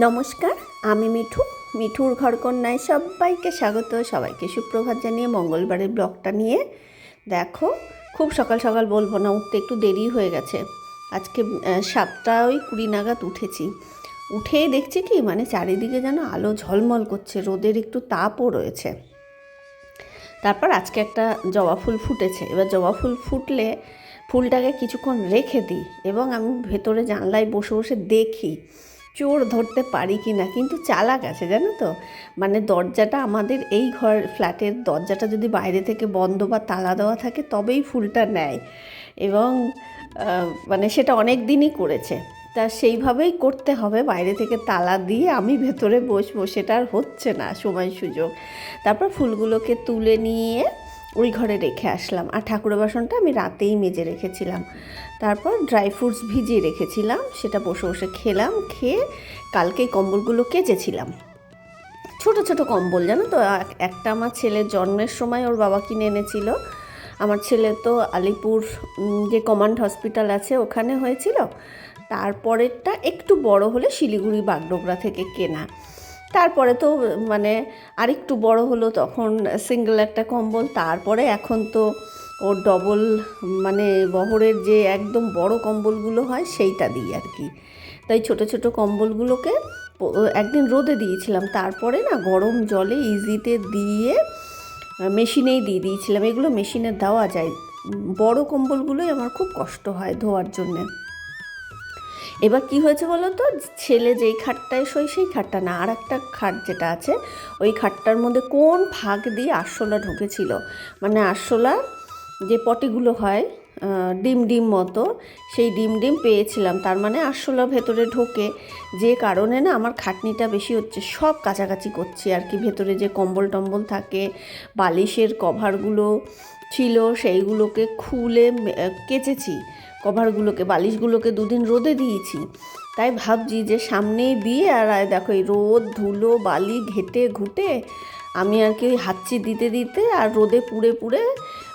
নমস্কার, আমি মিঠু। মিঠুর ঘরকন্যায় সবাইকে স্বাগত, সবাইকে সুপ্রভাত জানিয়ে মঙ্গলবারের ব্লগটা নিয়ে। দেখো, খুব সকাল সকাল বলব না, উঠতে একটু দেরি হয়ে গেছে। আজকে সাতটা ওই কুড়ি নাগাদ উঠেছি। উঠেই দেখছি কি মানে চারিদিকে যেন আলো ঝলমল করছে, রোদের একটু তাপও রয়েছে। তারপর আজকে একটা জবা ফুল ফুটেছে। এবার জবা ফুল ফুটলে ফুলটাকে কিছুক্ষণ রেখে দিই এবং আমি ভেতরে জানলায় বসে বসে দেখি। চোর ধরতে পারি কি না? কিন্তু চালাক আছে, জানো তো? মানে দরজাটা আমাদের এই ঘর, ফ্ল্যাটের দরজাটা যদি বাইরে থেকে বন্ধ বা তালা দেওয়া থাকে, তবেই ফুলটা নেয়। এবং মানে সেটা অনেক দিনই করেছে। তা সেইভাবেই করতে হবে, বাইরে থেকে তালা দিয়ে আমি ভেতরে বসবো, সেটা আর হচ্ছে না, সময় সুযোগ। তারপর ফুলগুলোকে তুলে নিয়ে ওই ঘরে রেখে আসলাম। আর ঠাকুরের বাসনটা আমি রাতেই মেজে রেখেছিলাম। তারপর ড্রাই ফ্রুটস ভিজিয়ে রেখেছিলাম, সেটা বসে বসে খেলাম, খেয়ে কালকে কম্বলগুলো কেচেছিলাম। ছোট ছোট কম্বল, জানো তো? একটা আমার ছেলের জন্মের সময় ওর বাবা কিনে এনেছিল। আমার ছেলে তো আলিপুর যে কমান্ড হসপিটাল আছে, ওখানে হয়েছিল। তারপরেরটা একটু বড় হলে শিলিগুড়ি বাগডোগরা থেকে কেনা। তারপরে তো মানে আরেকটু বড় হলো তখন সিঙ্গেল একটা কম্বল, তারপরে এখন তো ওর ডবল মানে বহরের যে একদম বড় কম্বলগুলো হয় সেইটা দিই আর কি। তাই ছোট ছোট কম্বলগুলোকে একদিন রোদে দিয়েছিলাম। তারপরে না গরম জলে ইজিতে দিয়ে মেশিনেই দিয়ে দিয়েছিলাম। এগুলো মেশিনে দেওয়া যায়। বড় কম্বলগুলোই আমার খুব কষ্ট হয় ধোয়ার জন্যে। এবার কি হয়েছে বলো তো? ছেলে যেই খাটটায় শোয় সেই খাটটা না। আর একটা খাট যেটা আছে, ওই খাটটার মধ্যে কোন ফাঁক দিয়ে আরশোলা ঢুকেছিল? মানে আরশোলা যে পটিগুলো হয় ডিম ডিম মতো, সেই ডিম ডিম পেয়েছিলাম। তার মানে আরশোলা ভেতরে ঢোকে যে কারণে না আমার খাটনিটা বেশি হচ্ছে। সব কাছাকাছি করছি আর কি। ভেতরে যে কম্বল টম্বল থাকে, বালিশের কভারগুলো ছিল, সেইগুলোকে খুলে কেচেছি। কভারগুলোকে, বালিশগুলোকে দুদিন রোদে দিয়েছি। তাই ভাবছি যে সামনেই বিয়ে আর দেখো, এই রোদ, ধুলো, বালি ঘেটে ঘুটে আমি আর কি ওই দিতে দিতে আর রোদে পুড়ে পুড়ে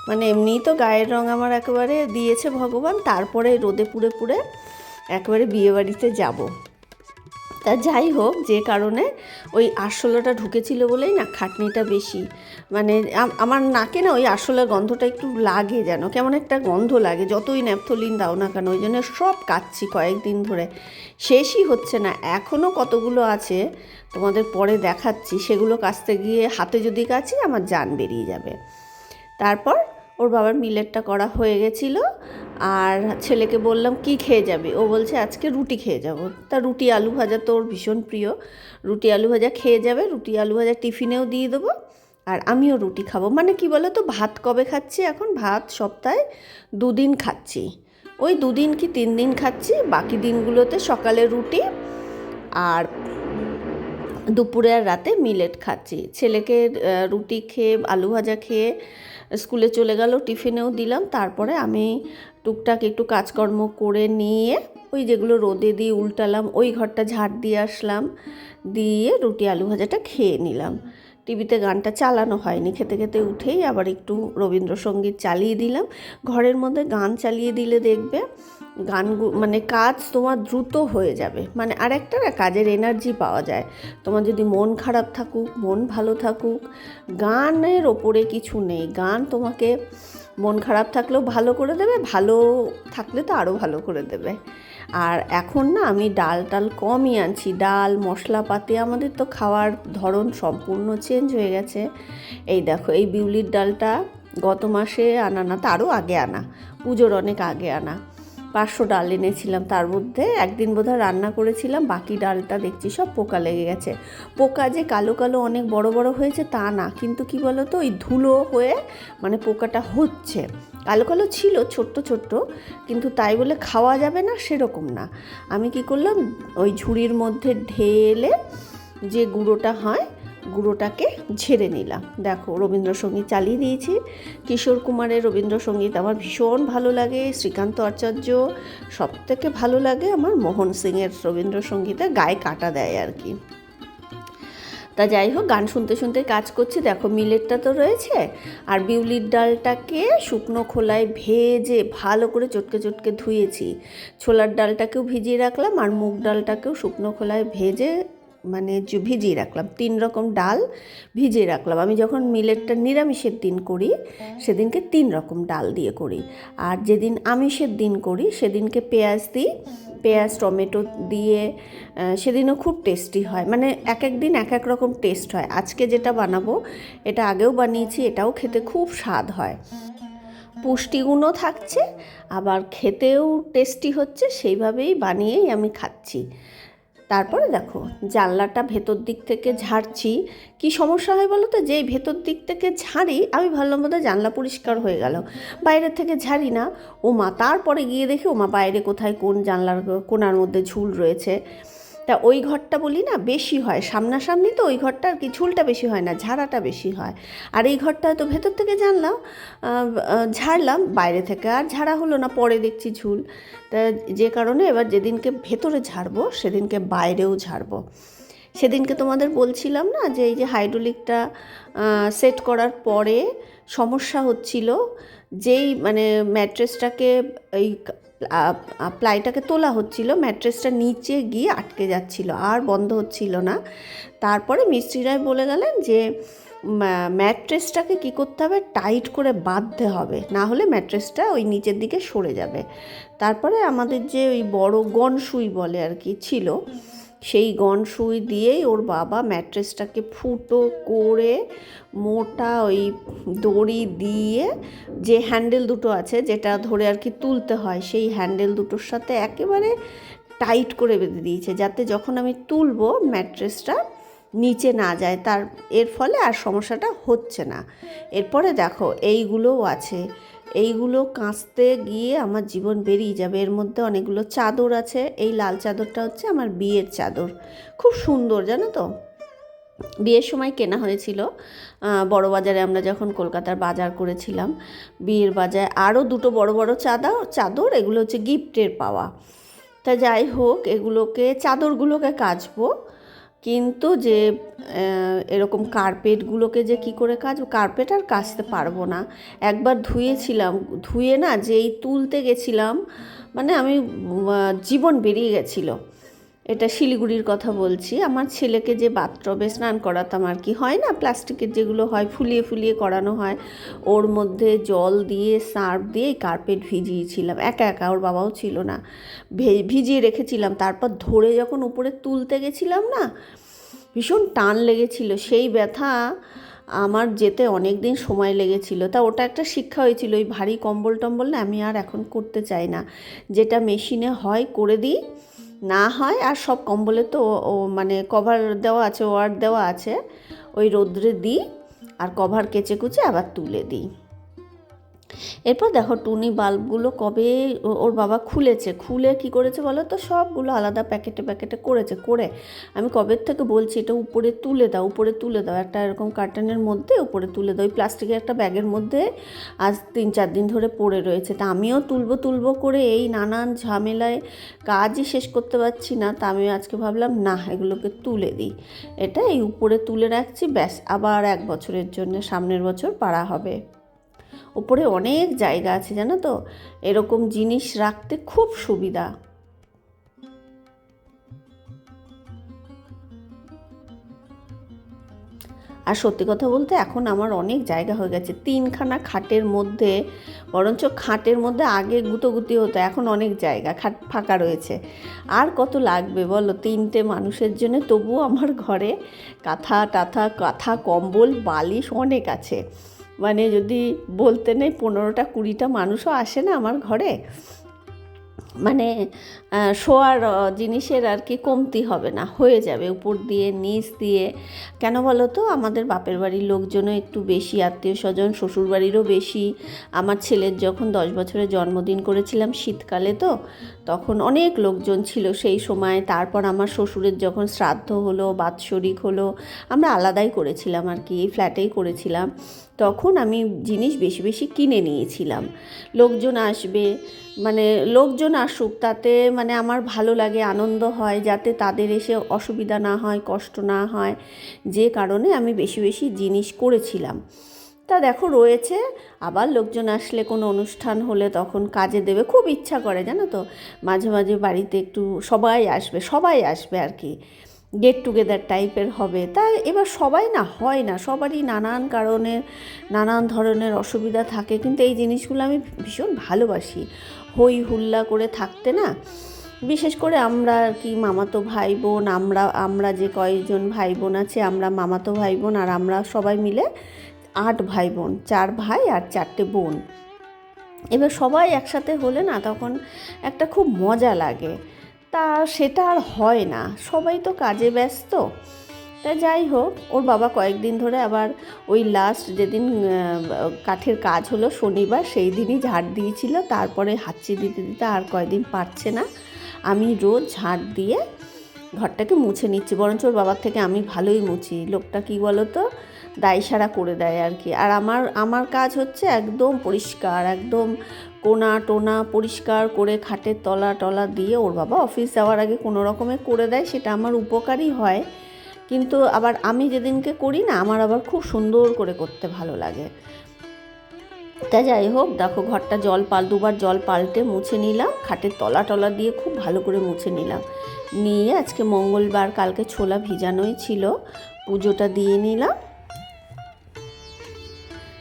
মানে এমনিই তো গায়ের রং আমার একেবারে দিয়েছে ভগবান, তারপরে রোদে পুড়ে পুড়ে একেবারে বিয়েবাড়িতে যাব। তা যাই হোক, যে কারণে ওই আরশোলাটা ঢুকেছিল বলেই না খাটনিটা বেশি। মানে আমার নাকে না ওই আরশোলার গন্ধটা একটু লাগে যেন, কেমন একটা গন্ধ লাগে, যতই ন্যাপথলিন দাও না কেন, ওই জন্য সব কাচ্ছি কয়েকদিন ধরে। শেষই হচ্ছে না, এখনও কতগুলো আছে তোমাদের পরে দেখাচ্ছি, সেগুলো কাচতে গিয়ে হাতে যদি কাছি আমার জান বেরিয়ে যাবে। তারপর ওর বাবার মিলেটটা করা হয়ে গেছিল আর ছেলেকে বললাম, কি খেয়ে যাবে? ও বলছে, আজকে রুটি খেয়ে যাব। তা রুটি আলু ভাজা তো ওর ভীষণ প্রিয়। রুটি আলু ভাজা খেয়ে যাবে, রুটি আলু ভাজা টিফিনেও দিয়ে দেবো আর আমিও রুটি খাব। মানে কি বলো তো ভাত কবে খাচ্ছি এখন? ভাত সপ্তাহে দুদিন খাচ্ছি। ওই দুদিন কি তিন দিন খাচ্ছি, বাকি দিনগুলোতে সকালে রুটি আর দুপুরে আর রাতে মিলেট খাচ্ছি। ছেলেকে রুটি খেয়ে, আলু ভাজা খেয়ে স্কুলে চলে গেল, টিফিনেও দিলাম। তারপরে আমি টুকটাক একটু কাজকর্ম করে নিয়ে ওই যেগুলো রোদে দিয়ে উল্টালাম, ওই ঘরটা ঝাড় দিয়ে আসলাম। দিয়ে রুটি, আলু ভাজাটা খেয়ে নিলাম। টিভিতে গানটা চালানো হয়নি। খেতে খেতে উঠেই আবার একটু রবীন্দ্রসঙ্গীত চালিয়ে দিলাম। ঘরের মধ্যে গান চালিয়ে দিলে দেখবে গান মানে কাজ তোমার দ্রুত হয়ে যাবে। মানে আর একটা না, কাজের এনার্জি পাওয়া যায়। তোমার যদি মন খারাপ থাকুক, মন ভালো থাকুক, গানের ওপরে কিছু নেই। গান তোমাকে মন খারাপ থাকলেও ভালো করে দেবে, ভালো থাকলে তো আরও ভালো করে দেবে। আর এখন না, আমি ডাল টাল কমই আনছি। ডাল, মশলাপাতি, আমাদের তো খাওয়ার ধরন সম্পূর্ণ চেঞ্জ হয়ে গেছে। এই দেখো, এই বিউলির ডালটা গত মাসে আনা না, তারও আগে আনা। পুজোর অনেক আগে আনা। পাঁচশো ডাল এনেছিলাম তার মধ্যে। একদিন বোধহয় রান্না করেছিলাম, বাকি ডালটা দেখছি সব পোকা লেগে গেছে। পোকা যে কালো কালো অনেক বড় বড় হয়েছে তা না, কিন্তু কি বলো তো ওই ধুলো হয়ে মানে পোকাটা হচ্ছে। কালো কালো ছিল, ছোট্ট ছোট্ট, কিন্তু তাই বলে খাওয়া যাবে না, সেরকম না। আমি কি করলাম, ওই ঝুড়ির মধ্যে ঢেলে যে গুঁড়োটা হয় গুঁড়োটাকে ঝেড়ে নিলাম। দেখো, রবীন্দ্রসঙ্গীত চালিয়ে দিয়েছি। কিশোর কুমারের রবীন্দ্রসঙ্গীত আমার ভীষণ ভালো লাগে, শ্রীকান্ত আচার্য সব থেকে ভালো লাগে আমার মোহন সিংয়ের রবীন্দ্রসঙ্গীতে গায়ে কাটা দেয় আর কি। তা যাই হোক, গান শুনতে শুনতে কাজ করছি। দেখো, মিলেটটা তো রয়েছে আর বিউলির ডালটাকে শুকনো খোলায় ভেজে ভালো করে চটকে চটকে ধুয়েছি। ছোলার ডালটাকেও ভিজিয়ে রাখলাম আর মুগ ডালটাকেও শুকনো খোলায় ভেজে মানে ভিজিয়ে রাখলাম। তিন রকম ডাল ভিজিয়ে রাখলাম। আমি যখন মিলেটটা নিরামিষের দিন করি, সেদিনকে তিন রকম ডাল দিয়ে করি। আর যেদিন আমিষের দিন করি, সেদিনকে পেঁয়াজ দিই। পেঁয়াজ, টমেটো দিয়ে সেদিনও খুব টেস্টি হয়। মানে এক এক দিন এক এক রকম টেস্ট হয়। আজকে যেটা বানাবো, এটা আগেও বানিয়েছি, এটাও খেতে খুব স্বাদ হয়। পুষ্টিগুণও থাকছে, আবার খেতেও টেস্টি হচ্ছে, সেইভাবেই বানিয়েই আমি খাচ্ছি। তারপরে দেখো, জানলাটা ভেতর দিক থেকে ঝাড়ছি। কি সমস্যা হয় বলো তো? যেই ভেতর দিক থেকে ঝাড়ি, আমি ভাবলাম বোধহয় জানলা পরিষ্কার হয়ে গেল। বাইরের থেকে ঝাড়ি না। ওমা, তারপরে গিয়ে দেখি ও মা বাইরে কোথায় কোন জানলার, কোনার মধ্যে ঝুল রয়েছে। তা ওই ঘরটা বলি না, বেশি হয়। সামনাসামনি তো ওই ঘরটা আর কি ঝুলটা বেশি হয় না, ঝাড়াটা বেশি হয়। আর এই ঘরটা হয়তো ভেতর থেকে জানলাম ঝাড়লাম, বাইরে থেকে আর ঝাড়া হলো না, পরে দেখছি ঝুল। তা যে কারণে এবার যেদিনকে ভেতরে ঝাড়বো, সেদিনকে বাইরেও ঝাড়বো। সেদিনকে তোমাদের বলছিলাম না যে এই যে হাইড্রোলিকটা সেট করার পরে সমস্যা হচ্ছিল, যেই মানে ম্যাট্রেসটাকে এই প্লাইটাকে তোলা হচ্ছিল, ম্যাট্রেসটা নিচে গিয়ে আটকে যাচ্ছিল, আর বন্ধ হচ্ছিল না। তারপরে মিস্ত্রিরাই বলে গেলেন যে ম্যাট্রেসটাকে কি করতে হবে? টাইট করে বাঁধতে হবে, না হলে ম্যাট্রেসটা ওই নিচের দিকে সরে যাবে। তারপরে আমাদের যে ওই বড় গনসুই বলে আর কি ছিল সেই গন সুই দিয়েই ওর বাবা ম্যাট্রেসটাকে ফুটো করে মোটা ওই দড়ি দিয়ে যে হ্যান্ডেল দুটো আছে যেটা ধরে আর কি তুলতে হয়, সেই হ্যান্ডেল দুটোর সাথে একেবারে টাইট করে বেঁধে দিয়েছে যাতে যখন আমি তুলবো ম্যাট্রেসটা নিচে না যায়, তার এর ফলে আর সমস্যাটা হচ্ছে না। এরপরে দেখো এইগুলোও আছে। এইগুলো কাঁচতে গিয়ে আমার জীবন বেরিয়ে যাবে। এর মধ্যে অনেকগুলো চাদর আছে। এই লাল চাদরটা হচ্ছে আমার বিয়ের চাদর। খুব সুন্দর, জানো তো? বিয়ের সময় কেনা হয়েছিল। বড় বাজারে আমরা যখন কলকাতার বাজার করেছিলাম, বিয়ের বাজারে আরও দুটো বড় বড় চাদা, চাদর, এগুলো হচ্ছে গিফটের পাওয়া। তা যাই হোক, এগুলোকে, চাদরগুলোকে কাচবো। কিন্তু যে এরকম কার্পেটগুলোকে যে কি করে কাজ, কার্পেট আর কাচতে পারব না। একবার ধুয়েছিলাম, ধুয়ে না যেই তুলতে গেছিলাম মানে আমি জীবন বেরিয়ে গেছিল। এটা শিলিগুড়ির কথা বলছি। আমার ছেলেকে যে বাথটবে স্নান করাতাম আর কি, হয় না? প্লাস্টিকের যেগুলো হয়, ফুলিয়ে ফুলিয়ে করানো হয়, ওর মধ্যে জল দিয়ে, সার্ফ দিয়ে কার্পেট ভিজিয়েছিলাম। একা একা, ওর বাবাও ছিল না। ভিজিয়ে রেখেছিলাম। তারপর ধরে যখন উপরে তুলতে গেছিলাম না, ভীষণ টান লেগেছিল। সেই ব্যথা আমার যেতে অনেক দিন সময় লেগেছিল। তা ওটা একটা শিক্ষা হয়েছিল, ওই ভারী কম্বল টম্বল না আমি আর এখন করতে চাই না। যেটা মেশিনে হয়, করে দিই। না হয়, আর সব কম্বলে তো ও- মানে কভার দেওয়া আছে ওয়ার দেওয়া আছে। ওই রোদ্রে দিই, আর কভার কেচে কুচে আবার তুলে দিই। এরপর দেখো টুনি বাল্বগুলো কবে ওর বাবা খুলেছে। খুলে কি করেছে বলো তো? সবগুলো আলাদা প্যাকেটে প্যাকেটে করেছে, করে। আমি কবের থেকে বলছি, এটা উপরে তুলে দাও, উপরে তুলে দাও। একটা এরকম কার্টনের মধ্যে উপরে তুলে দাও। ওই প্লাস্টিকের একটা ব্যাগের মধ্যে আজ তিন চার দিন ধরে পড়ে রয়েছে। তা আমিও তুলবো তুলবো করে এই নানান ঝামেলায় কাজই শেষ করতে পারছি না। তা আমি আজকে ভাবলাম, না, এগুলোকে তুলে দিই। এটা এই উপরে তুলে রাখছি, ব্যাস, আবার এক বছরের জন্য, সামনের বছর পাড়া হবে। উপরে অনেক জায়গা আছে, জানো তো? এরকম জিনিস রাখতে খুব সুবিধা। আর সত্যি কথা বলতে এখন আমার অনেক জায়গা হয়ে গেছে। তিনখানা খাটের মধ্যে, বরঞ্চ খাটের মধ্যে আগে গুতোগুতি হতো, এখন অনেক জায়গা খাট ফাঁকা রয়েছে। আর কত লাগবে বলো? তিনটে মানুষের জন্য তবুও আমার ঘরে কাঁথা, টাথা, কাঁথা, কম্বল, বালিশ অনেক আছে। মানে যদি বলতে নেই পনেরোটা কুড়িটা মানুষও আসে না আমার ঘরে মানে শোয়ার জিনিসের আর কি কমতি হবে না, হয়ে যাবে উপর দিয়ে, নিচ দিয়ে। কেন বলো তো? আমাদের বাপের বাড়ির লোকজনও একটু বেশি আত্মীয় স্বজন শ্বশুর বাড়িরও বেশি। আমার ছেলের যখন দশ বছরের জন্মদিন করেছিলাম শীতকালে তো, তখন অনেক লোকজন ছিল সেই সময়। তারপর আমার শ্বশুরের যখন শ্রাদ্ধ হলো, বাৎসরিক হলো, আমরা আলাদাই করেছিলাম আর কি, এই ফ্ল্যাটেই করেছিলাম। তখন আমি জিনিস বেশি বেশি কিনে নিয়েছিলাম। লোকজন আসবে মানে লোকজন আসুক, তাতে মানে আমার ভালো লাগে, আনন্দ হয়, যাতে তাদের এসে অসুবিধা না হয়, কষ্ট না হয়, যে কারণে আমি বেশি বেশি জিনিস করেছিলাম। তা দেখো, রয়েছে, আবার লোকজন আসলে কোনো অনুষ্ঠান হলে তখন কাজে দেবে, খুব ইচ্ছা করে, জানো তো? মাঝে মাঝে বাড়িতে একটু সবাই আসবে সবাই আসবে আর কি। গেট টুগেদার টাইপের হবে। তা এবার সবাই না, হয় না। সবারই নানান কারণে নানান ধরনের অসুবিধা থাকে। কিন্তু এই জিনিসগুলো আমি ভীষণ ভালোবাসি। হই হুল্লা করে থাকতে না, বিশেষ করে আমরা আর কি মামাতো ভাই বোন আমরা আমরা যে কয়েকজন ভাই বোন আছে, আমরা মামাতো ভাই বোন আর আমরা সবাই মিলে আট ভাই বোন চার ভাই আর চারটে বোন। এবার সবাই একসাথে হলে না তখন একটা খুব মজা লাগে। তা সেটা আর হয় না। সবাই তো কাজে ব্যস্ত। তা যাই হোক, ওর বাবা কয়েকদিন ধরে আবার ওই লাস্ট যেদিন কাঠের কাজ হলো শনিবার, সেই দিনই ঝাড় দিয়েছিল। তারপরে হাঁচি দিতে দিতে আর কয়েকদিন পারছে না। আমি রোজ ঝাড় দিয়ে ঘরটাকে মুছে নিচ্ছি। বরঞ্চ ওর বাবার থেকে আমি ভালোই মুছি। লোকটা কি বলো তো দায় সারা করে দেয় আর কি। আর আমার আমার কাজ হচ্ছে একদম পরিষ্কার, একদম কোনা টোনা পরিষ্কার করে খাটের তলা টলা দিয়ে ওর বাবা অফিস যাওয়ার আগে কোনো রকমে করে দেয়, সেটা আমার উপকারই হয়। কিন্তু আবার আমি যেদিনকে করি না, আমার আবার খুব সুন্দর করে করতে ভালো লাগে। তা যাই হোক, দেখো ঘরটা জল পাল, দুবার জল পাল্টে মুছে নিলাম, খাটের তলা টলা দিয়ে খুব ভালো করে মুছে নিলাম। নিয়ে আজকে মঙ্গলবার, কালকে ছোলা ভিজানোই ছিল, পুজোটা দিয়ে নিলাম।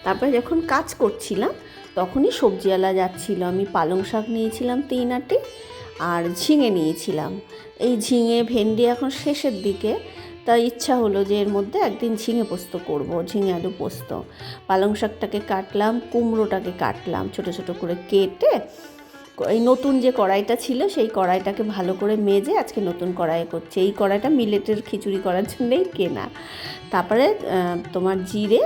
তারপরে যখন কাজ করছিলাম তখনই সবজিওয়ালা যাচ্ছিল। আমি পালং শাক নিয়েছিলাম তিন আটি আর ঝিঙে নিয়েছিলাম। এই ঝিঙে ভেন্ডি এখন শেষের দিকে। তাই ইচ্ছা হলো যে এর মধ্যে একদিন ঝিঙে পোস্ত করব, ঝিঙে আলু পোস্ত। পালং শাকটাকে কাটলাম, কুমড়োটাকে কাটলাম ছোট ছোট করে কেটে। এই নতুন যে কড়াইটা ছিল সেই কড়াইটাকে ভালো করে মেজে আজকে নতুন কড়াইয়ে করছে। এই কড়াইটা মিলেটের খিচুড়ি করার জন্যই কেনা। তারপরে তোমার জিরে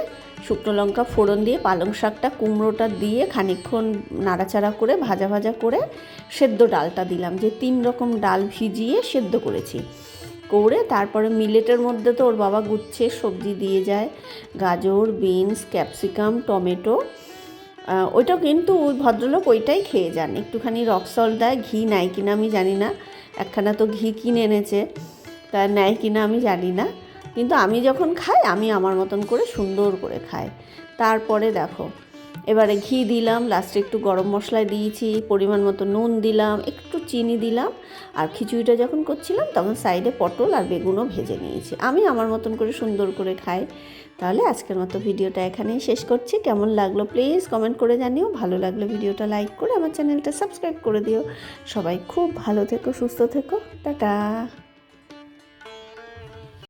শুকনো লঙ্কা ফোড়ন দিয়ে, পালং শাকটা কুমড়োটা দিয়ে খানিকক্ষণ নাড়াচাড়া করে, ভাজা ভাজা করে সেদ্ধ ডালটা দিলাম। যে তিন রকম ডাল ভিজিয়ে সেদ্ধ করেছি। করে তারপরে মিলেটের মধ্যে তো ওর বাবা গুচ্ছে, সবজি দিয়ে যায়, গাজর, বিনস, ক্যাপসিকাম, টমেটো। ওইটাও কিন্তু ওই ভদ্রলোক ওইটাই খেয়ে যান। একটুখানি রক সল্ট দেয়, ঘি নেয় কিনা আমি জানি না। একখানা তো ঘি কিনে এনেছে। তা নেয় কিনা আমি জানি না। কিন্তু আমি যখন খাই, আমি আমার মতন করে সুন্দর করে খাই। তারপরে দেখো, এবারে ঘি দিলাম লাস্টে একটু গরম মশলা দিয়েছি, পরিমাণ মতো নুন দিলাম, একটু চিনি দিলাম, আর খিচুড়িটা যখন করছিলাম, তখন সাইডে পটল আর বেগুনও ভেজে নিয়েছি। আমি আমার মতন করে সুন্দর করে খাই। তাহলে আজকের মতো ভিডিওটা এখানেই শেষ করছি। কেমন লাগল প্লিজ কমেন্ট করে জানিও। ভালো লাগল ভিডিওটা লাইক করে আমার চ্যানেলটা সাবস্ক্রাইব করে দিও। সবাই খুব ভালো থেকো, সুস্থ থেকো। টাটা!